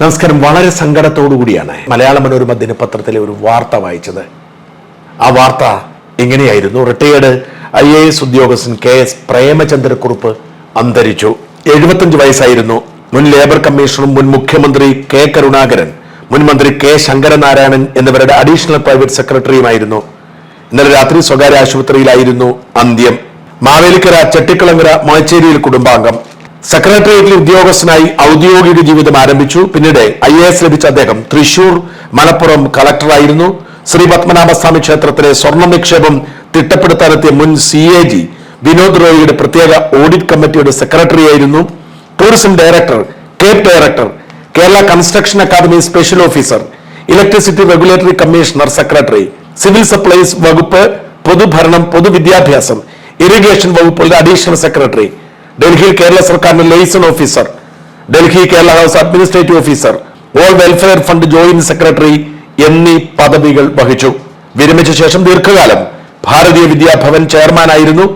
നമസ്കാരം. വളരെ കൂടിയാണ് മലയാള മനോരമ ദിനപത്രത്തിലെ ഒരു വാർത്ത വായിച്ചത്. ആ വാർത്ത എങ്ങനെയായിരുന്നു റിട്ടയേർഡ് ഐ എ എസ് ഉദ്യോഗസ്ഥൻ കെ എസ് പ്രേമചന്ദ്രക്കുറുപ്പ് അന്തരിച്ചു. എഴുപത്തഞ്ച് വയസ്സായിരുന്നു. മുൻ ലേബർ കമ്മീഷണറും മുൻ മുഖ്യമന്ത്രി കെ കരുണാകരൻ മുൻ മന്ത്രി കെ ശങ്കരനാരായണൻ എന്നിവരുടെ അഡീഷണൽ പ്രൈവറ്റ് സെക്രട്ടറിയുമായിരുന്നു. ഇന്നലെ രാത്രി സ്വകാര്യ ആശുപത്രിയിലായിരുന്നു അന്ത്യം. മാവേലിക്കര ചെട്ടിക്കുളങ്ങര മാച്ചേരിയിൽ കുടുംബാംഗം. സെക്രട്ടേറിയറ്റിൽ ഉദ്യോഗസ്ഥനായി ഔദ്യോഗിക ജീവിതം ആരംഭിച്ചു. പിന്നീട് ഐ എ എസ് ലഭിച്ച അദ്ദേഹം തൃശൂർ മലപ്പുറം കളക്ടറായിരുന്നു. ശ്രീ പത്മനാഭസ്വാമി ക്ഷേത്രത്തിലെ സ്വർണ നിക്ഷേപം തിട്ടപ്പെടുത്താനെത്തിയ മുൻ സി എ ജി വിനോദ് റോയിയുടെ പ്രത്യേക ഓഡിറ്റ് കമ്മിറ്റിയുടെ സെക്രട്ടറിയായിരുന്നു. Tourism director CAPE director Kerala construction academy special officer electricity regulatory commissioner secretary civil supplies വകുപ്പ് പൊതുഭരണം പൊതുവിദ്യാഭ്യാസം ഇറിഗേഷൻ വകുപ്പുകളുടെ അഡീഷണൽ സെക്രട്ടറി ഡൽഹിയിൽ കേരള സർക്കാരിന്റെ liaison officer Delhi Kerala house administrative officer all welfare fund joint secretary എന്നീ പദവികൾ വഹിച്ചു. വിരമിച്ച ശേഷം ദീർഘകാലം ഭാരതീയ വിദ്യാഭവൻ ചെയർമാനായിരുന്നു.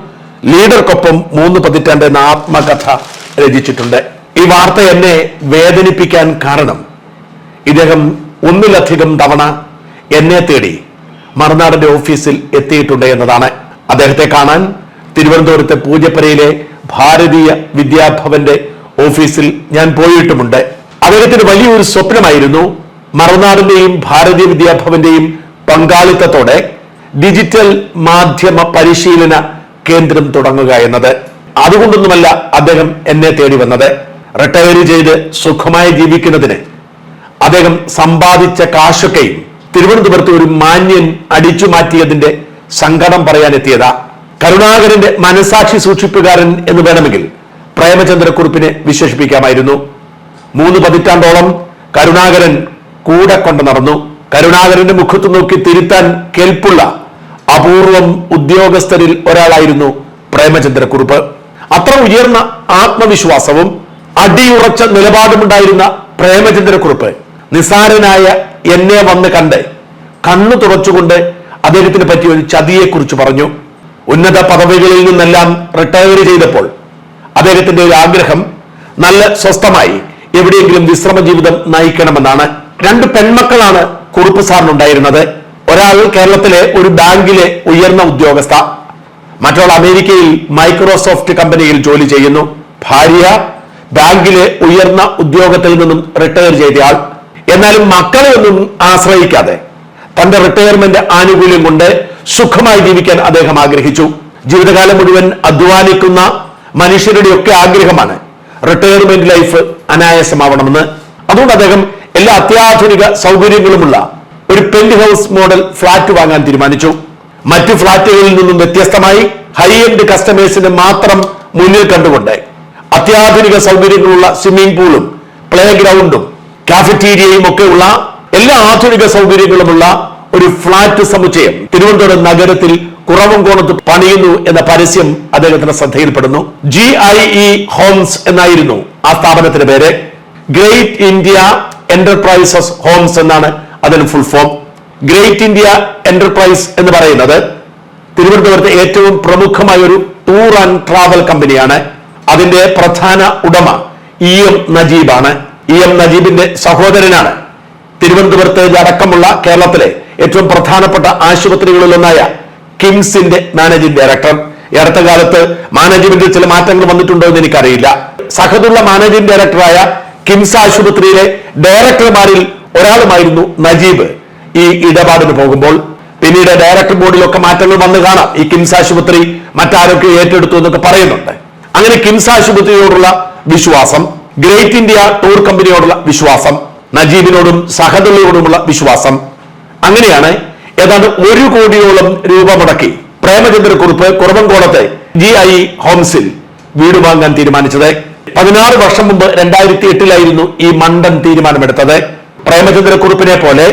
ലീഡർക്കൊപ്പം മൂന്ന് പതിറ്റാണ്ട് എന്ന ആത്മകഥ രചിച്ചിട്ടുണ്ട്. ഈ വാർത്ത എന്നെ വേദനിപ്പിക്കാൻ കാരണം ഇദ്ദേഹം ഒന്നിലധികം തവണ എന്നെ തേടി മറുനാടിന്റെ ഓഫീസിൽ എത്തിയിട്ടുണ്ട് എന്നതാണ്. അദ്ദേഹത്തെ കാണാൻ തിരുവനന്തപുരത്തെ പൂജപ്പരയിലെ ഭാരതീയ വിദ്യാഭവന്റെ ഓഫീസിൽ ഞാൻ പോയിട്ടുമുണ്ട്. അദ്ദേഹത്തിന് വലിയൊരു സ്വപ്നമായിരുന്നു മറുനാടിന്റെയും ഭാരതീയ വിദ്യാഭവന്റെയും പങ്കാളിത്തത്തോടെ ഡിജിറ്റൽ മാധ്യമ പരിശീലന കേന്ദ്രം തുടങ്ങുക എന്നത്. അതുകൊണ്ടൊന്നുമല്ല അദ്ദേഹം എന്നെ തേടി വന്നത്. റിട്ടയർ ചെയ്ത് സുഖമായി ജീവിക്കുന്നതിന് അദ്ദേഹം സമ്പാദിച്ച കാശൊക്കെയും തിരുവനന്തപുരത്ത് ഒരു മാന്യൻ അടിച്ചു മാറ്റിയതിന്റെ സങ്കടം പറയാൻ എത്തിയതാ കരുണാകരന്റെ മനസാക്ഷി സൂക്ഷിപ്പുകാരൻ എന്ന് വേണമെങ്കിൽ പ്രേമചന്ദ്രക്കുറിപ്പിനെ വിശേഷിപ്പിക്കാമായിരുന്നു. മൂന്ന് പതിറ്റാണ്ടോളം കരുണാകരൻ കൂടെ കൊണ്ട് നടന്നു. കരുണാകരന്റെ മുഖത്ത് നോക്കി തിരുത്താൻ കേൾപ്പുള്ള അപൂർവം ഉദ്യോഗസ്ഥരിൽ ഒരാളായിരുന്നു പ്രേമചന്ദ്രക്കുറിപ്പ്. അത്ര ഉയർന്ന ആത്മവിശ്വാസവും അടിയുറച്ച നിലപാടുമുണ്ടായിരുന്ന പ്രേമചന്ദ്രക്കുറിപ്പ് നിസാരനായ എന്നെ വന്ന് കണ്ട് കണ്ണു തുറച്ചുകൊണ്ട് അദ്ദേഹത്തിന് പറ്റിയ ഒരു ചതിയെക്കുറിച്ച് പറഞ്ഞു. ഉന്നത പദവികളിൽ നിന്നെല്ലാം റിട്ടയർ ചെയ്തപ്പോൾ അദ്ദേഹത്തിന്റെ ഒരു ആഗ്രഹം നല്ല സ്വസ്ഥമായി എവിടെയെങ്കിലും വിശ്രമ ജീവിതം നയിക്കണമെന്നാണ്. രണ്ട് പെൺമക്കളാണ് കുറുപ്പ് സാറിനുണ്ടായിരുന്നത്. ഒരാൾ കേരളത്തിലെ ഒരു ബാങ്കിലെ ഉയർന്ന ഉദ്യോഗസ്ഥ. മറ്റൊരാൾ അമേരിക്കയിൽ മൈക്രോസോഫ്റ്റ് കമ്പനിയിൽ ജോലി ചെയ്യുന്നു. ഭാര്യ ബാങ്കിലെ ഉയർന്ന ഉദ്യോഗത്തിൽ നിന്നും റിട്ടയർ ചെയ്തയാൾ. എന്നാലും മക്കളെ ഒന്നും ആശ്രയിക്കാതെ തന്റെ റിട്ടയർമെന്റ് ആനുകൂല്യം കൊണ്ട് സുഖമായി ജീവിക്കാൻ അദ്ദേഹം ആഗ്രഹിച്ചു. ജീവിതകാലം മുഴുവൻ അധ്വാനിക്കുന്ന മനുഷ്യരുടെയൊക്കെ ആഗ്രഹമാണ് റിട്ടയർമെന്റ് ലൈഫ് അനായാസമാവണമെന്ന്. അതുകൊണ്ട് അദ്ദേഹം എല്ലാ അത്യാധുനിക സൗകര്യങ്ങളുമുള്ള ഒരു പെന്റ് ഹൗസ് മോഡൽ ഫ്ളാറ്റ് വാങ്ങാൻ തീരുമാനിച്ചു. മറ്റു ഫ്ളാറ്റുകളിൽ നിന്നും വ്യത്യസ്തമായി ഹൈ എൻഡ് കസ്റ്റമേഴ്സിന് മാത്രം മുന്നിൽ കണ്ടുകൊണ്ട് അത്യാധുനിക സൗകര്യങ്ങളുള്ള സ്വിമ്മിംഗ് പൂളും പ്ലേ ഗ്രൗണ്ടും കാഫറ്റീരിയയും ഒക്കെ ഉള്ള എല്ലാ ആധുനിക സൗകര്യങ്ങളുമുള്ള ഒരു ഫ്ളാറ്റ് സമുച്ചയം തിരുവനന്തപുരം നഗരത്തിൽ കുറവും കോണത്ത് പണിയുന്നു എന്ന പരസ്യം അദ്ദേഹത്തിന്റെ ശ്രദ്ധയിൽപ്പെടുന്നു. ജി ഐ ഇ ഹോംസ് എന്നായിരുന്നു ആ സ്ഥാപനത്തിന്റെ പേര്. ഗ്രേറ്റ് ഇന്ത്യ എന്റർപ്രൈസസ് ഹോംസ് എന്നാണ് അതിന് full form great India enterprise എന്ന് പറയുന്നത് തിരുവനന്തപുരത്തെ ഏറ്റവും പ്രമുഖമായ ഒരു ടൂർ ആൻഡ് ട്രാവൽ കമ്പനിയാണ് അതിന്റെ പ്രധാന ഉടമ ഇ എം നജീബാണ്. ഇ എം നജീബിന്റെ സഹോദരനാണ്. തിരുവനന്തപുരത്ത് അടക്കമുള്ള കേരളത്തിലെ ഏറ്റവും പ്രധാനപ്പെട്ട ആശുപത്രികളിലൊന്നായ കിംസിന്റെ മാനേജിംഗ് ഡയറക്ടർ. ഈ അടുത്ത കാലത്ത് മാനേജ്മെന്റിൽ ചില മാറ്റങ്ങൾ വന്നിട്ടുണ്ടോ എന്ന് എനിക്കറിയില്ല. സഹദുള്ള മാനേജിംഗ് ഡയറക്ടറായ കിംസ് ആശുപത്രിയിലെ ഡയറക്ടർമാരിൽ ഒരാളുമായിരുന്നു നജീബ്. ഈ ഇടപാടിന് പോകുമ്പോൾ പിന്നീട് ഡയറക്ടർ ബോർഡിലൊക്കെ മാറ്റങ്ങൾ വന്നു കാണാം. ഈ കിംസ് ആശുപത്രി മറ്റാരൊക്കെ ഏറ്റെടുത്തു എന്നൊക്കെ പറയുന്നുണ്ട്. അങ്ങനെ കിംസ് ആശുപത്രിയോടുള്ള വിശ്വാസം ഗ്രേറ്റ് ഇന്ത്യ ടൂർ കമ്പനിയോടുള്ള വിശ്വാസം നജീബിനോടും സഹദുള്ളയോടുമുള്ള വിശ്വാസം. അങ്ങനെയാണ് ഏതാണ്ട് ഒരു കോടിയോളം രൂപ മുടക്കി പ്രേമചന്ദ്രക്കുറിപ്പ് കുറവൻകോളത്തെ ജി ഐ ഹോംസിൽ വീട് വാങ്ങാൻ തീരുമാനിച്ചത്. പതിനാറ് വർഷം മുമ്പ് രണ്ടായിരത്തി എട്ടിലായിരുന്നു ഈ മണ്ടൻ തീരുമാനമെടുത്തത്. പ്രേമചന്ദ്രക്കുറിപ്പിനെ പോലെ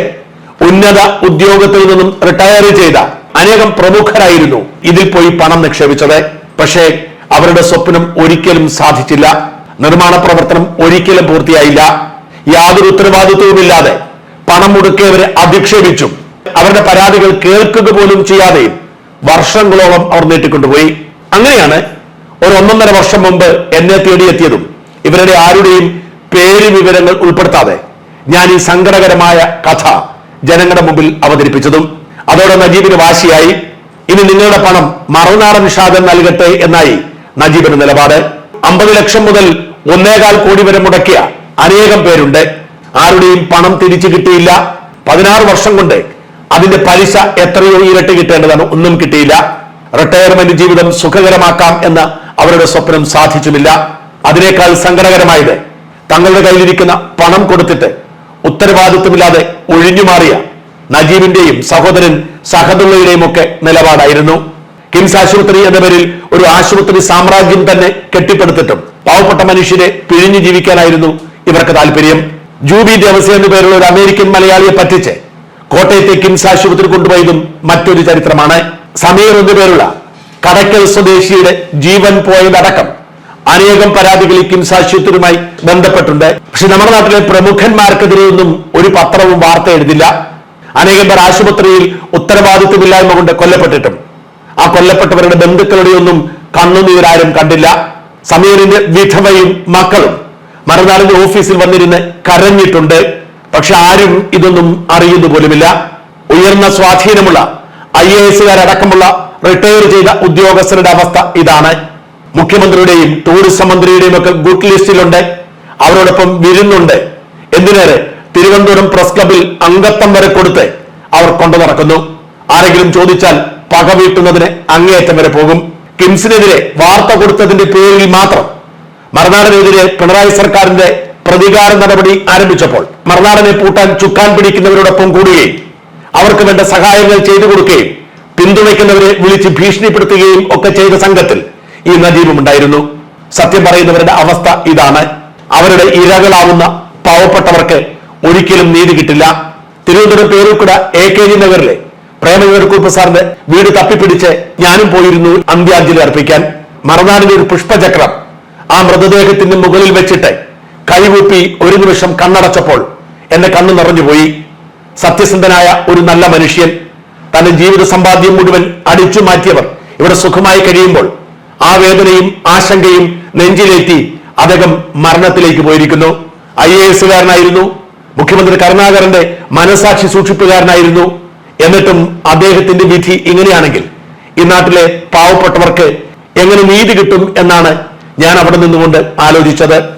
ഉന്നത ഉദ്യോഗത്തിൽ നിന്നും റിട്ടയർ ചെയ്ത അനേകം പ്രമുഖരായിരുന്നു ഇതിൽ പോയി പണം നിക്ഷേപിച്ചത്. പക്ഷേ അവരുടെ സ്വപ്നം ഒരിക്കലും സാധിച്ചില്ല. നിർമ്മാണ പ്രവർത്തനം ഒരിക്കലും പൂർത്തിയായില്ല. യാതൊരു ഉത്തരവാദിത്വവുമില്ലാതെ പണം മുടക്കിയവരെ അധിക്ഷേപിച്ചും അവരുടെ പരാതികൾ കേൾക്കുക പോലും ചെയ്യാതെയും വർഷങ്ങളോളം അവർ നീട്ടിക്കൊണ്ടുപോയി. അങ്ങനെയാണ് ഒരു ഒന്നൊന്നര വർഷം മുമ്പ് എന്നെ തേടിയെത്തിയതും ഇവരുടെ ആരുടെയും പേര് വിവരങ്ങൾ ഉൾപ്പെടുത്താതെ ഞാൻ ഈ സങ്കടകരമായ കഥ ജനങ്ങളുടെ മുമ്പിൽ അവതരിപ്പിച്ചതും. അതോടെ നജീബിന് വാശിയായി. ഇനി നിങ്ങളുടെ പണം മറുനാടൻ ഷാദൻ നൽകട്ടെ എന്നായി നജീബിന്റെ നിലപാട്. അമ്പത് ലക്ഷം മുതൽ ഒന്നേകാൽ കോടി വരെ മുടക്കിയ അനേകം പേരുണ്ട്. ആരുടെയും പണം തിരിച്ചു കിട്ടിയില്ല. പതിനാറ് വർഷം കൊണ്ട് അതിന്റെ പലിശ എത്രയോ ഇരട്ടി കിട്ടേണ്ടതാണ്. ഒന്നും കിട്ടിയില്ല. റിട്ടയർമെന്റ് ജീവിതം സുഖകരമാക്കാം എന്ന അവരുടെ സ്വപ്നം സാധിച്ചുമില്ല. അതിനേക്കാൾ സങ്കടകരമായത് തങ്ങളുടെ കയ്യിലിരിക്കുന്ന പണം കൊടുത്തിട്ട് ഉത്തരവാദിത്വമില്ലാതെ ഒഴിഞ്ഞുമാറിയ നജീബിന്റെയും സഹോദരൻ സഹദുള്ളയുടെയും ഒക്കെ നിലപാടായിരുന്നു. കിംസ് ആശുപത്രി എന്ന പേരിൽ ഒരു ആശുപത്രി സാമ്രാജ്യം തന്നെ കെട്ടിപ്പടുത്തിട്ടും പാവപ്പെട്ട മനുഷ്യരെ പിഴിഞ്ഞു ജീവിക്കാനായിരുന്നു ഇവർക്ക് താല്പര്യം. ജൂബി ദേവസ്യ എന്ന പേരുള്ള ഒരു അമേരിക്കൻ മലയാളിയെ പറ്റിച്ച് കോട്ടയത്തെ കിംസ് ആശുപത്രി കൊണ്ടുപോയതും മറ്റൊരു ചരിത്രമാണ്. സമീർ എന്നു പേരുള്ള കടക്കൽ സ്വദേശിയുടെ ജീവൻ പോയതടക്കം അനേകം പരാതികൾ ഈ കിംസ് ആശുപത്രിയുമായി ബന്ധപ്പെട്ടുണ്ട് പക്ഷെ നമ്മുടെ നാട്ടിലെ പ്രമുഖന്മാർക്കെതിരെ ഒന്നും ഒരു പത്രവും വാർത്ത എഴുതില്ല. അനേകം പേർ ആശുപത്രിയിൽ ഉത്തരവാദിത്വമില്ലായ്മ കൊണ്ട് കൊല്ലപ്പെട്ടിട്ടും ആ കൊല്ലപ്പെട്ടവരുടെ ബന്ധുക്കളുടെ ഒന്നും കണ്ണുനീരാരും കണ്ടില്ല. സമീറിന്റെ വിധവയും മക്കളും മറുനാളിന്റെ ഓഫീസിൽ വന്നിരുന്ന് കരഞ്ഞിട്ടുണ്ട്. പക്ഷെ ആരും ഇതൊന്നും അറിയുന്നു പോലുമില്ല. ഉയർന്ന സ്വാധീനമുള്ള ഐ എ എസുകാരടക്കമുള്ള റിട്ടയർ ചെയ്ത ഉദ്യോഗസ്ഥരുടെ അവസ്ഥ ഇതാണ്. മുഖ്യമന്ത്രിയുടെയും ടൂറിസം മന്ത്രിയുടെയും ഒക്കെ ഗുഡ് ലിസ്റ്റിലുണ്ട് അവരോടൊപ്പം വിരുന്നുണ്ട്. എന്തിനേറെ? തിരുവനന്തപുരം പ്രസ് ക്ലബിൽ അംഗത്വം വരെ കൊടുത്ത് അവർ കൊണ്ടു നടക്കുന്നു. ആരെങ്കിലും ചോദിച്ചാൽ പക വീട്ടുന്നതിന് അങ്ങേയറ്റം വരെ പോകും. കിംസിനെതിരെ വാർത്ത കൊടുത്തതിന്റെ പേരിൽ മാത്രം മറുനാടനെതിരെ പിണറായി സർക്കാരിന്റെ പ്രതികാര നടപടി ആരംഭിച്ചപ്പോൾ മറുനാടനെ പൂട്ടാൻ ചുക്കാൻ പിടിക്കുന്നവരോടൊപ്പം കൂടുകയും അവർക്ക് വേണ്ട സഹായങ്ങൾ ചെയ്തു കൊടുക്കുകയും പിന്തുണയ്ക്കുന്നവരെ വിളിച്ച് ഭീഷണിപ്പെടുത്തുകയും ഒക്കെ ചെയ്ത സംഘത്തിൽ ഈ നജീബും ഉണ്ടായിരുന്നു സത്യം പറയുന്നവരുടെ അവസ്ഥ ഇതാണ്. അവരുടെ ഇരകളാവുന്ന പാവപ്പെട്ടവർക്ക് ഒരിക്കലും നീതി കിട്ടില്ല. Thiruvananthapuram Peroorkada A K G നഗറിലെ പ്രേമകുറുപ്പ് സാറിന്റെ വീട് തപ്പിപ്പിടിച്ച് ഞാനും പോയിരുന്നു അന്ത്യാഞ്ജലി അർപ്പിക്കാൻ. മറുനാടിന്റെ ഒരു പുഷ്പചക്രം ആ മൃതദേഹത്തിന്റെ മുകളിൽ വെച്ചിട്ട് കൈകൂപ്പി ഒരു നിമിഷം കണ്ണടച്ചപ്പോൾ എന്റെ കണ്ണു നിറഞ്ഞുപോയി. സത്യസന്ധനായ ഒരു നല്ല മനുഷ്യൻ തന്റെ ജീവിത സമ്പാദ്യം മുഴുവൻ അടിച്ചു മാറ്റിയവർ ഇവിടെ സുഖമായി കഴിയുമ്പോൾ ആ വേദനയും ആശങ്കയും നെഞ്ചിലേറ്റി അദ്ദേഹം മരണത്തിലേക്ക് പോയിരിക്കുന്നു. ഐ എ എസുകാരനായിരുന്നു മുഖ്യമന്ത്രി കരുണാകരന്റെ മനസാക്ഷി സൂക്ഷിപ്പുകാരനായിരുന്നു. എന്നിട്ടും അദ്ദേഹത്തിന്റെ വിധി ഇങ്ങനെയാണെങ്കിൽ ഈ നാട്ടിലെ പാവപ്പെട്ടവർക്ക് എങ്ങനെ നീതി കിട്ടും എന്നാണ് ഞാൻ അവിടെ നിന്നുകൊണ്ട് ആലോചിച്ചത്